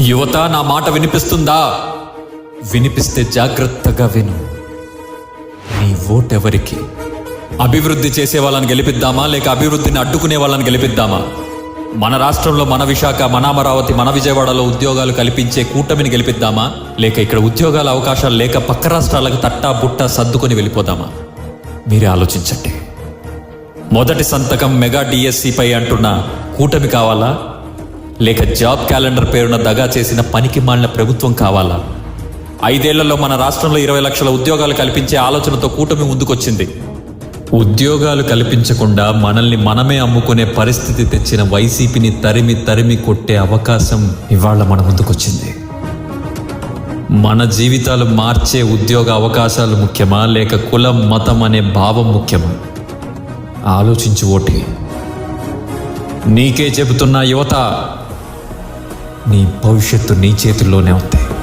యువత నా మాట వినిపిస్తుందా? వినిపిస్తే జాగ్రత్తగా విను. నీ ఓటెవరికి? అభివృద్ధి చేసే వాళ్ళని గెలిపిద్దామా? లేక అభివృద్ధిని అడ్డుకునే వాళ్ళని గెలిపిద్దామా? మన రాష్ట్రంలో మన విశాఖ మన అమరావతి మన విజయవాడలో ఉద్యోగాలు కల్పించే కూటమిని గెలిపిద్దామా? లేక ఇక్కడ ఉద్యోగాల అవకాశాలు లేక పక్క రాష్ట్రాలకు తట్టా బుట్ట సర్దుకొని వెళ్ళిపోదామా? మీరే ఆలోచించండి. మొదటి సంతకం మెగా డిఎస్సిపై అంటున్న కూటమి కావాలా? లేక జాబ్ క్యాలెండర్ పేరున దగా చేసిన పనికి మాలిన ప్రభుత్వం కావాలా? ఐదేళ్ళలో మన రాష్ట్రంలో ఇరవై లక్షల ఉద్యోగాలు కల్పించే ఆలోచనతో కూటమి ముందుకొచ్చింది. ఉద్యోగాలు కల్పించకుండా మనల్ని మనమే అమ్ముకునే పరిస్థితి తెచ్చిన వైసీపీని తరిమి తరిమి కొట్టే అవకాశం ఇవాళ మన ముందుకొచ్చింది. మన జీవితాలు మార్చే ఉద్యోగ అవకాశాలు ముఖ్యమా? లేక కులం మతం అనే భావం ముఖ్యమా? ఆలోచించి ఓటే. నీకే చెబుతున్నా యువత నీ భవిష్యత్తు నీ చేతుల్లోనే ఉంది.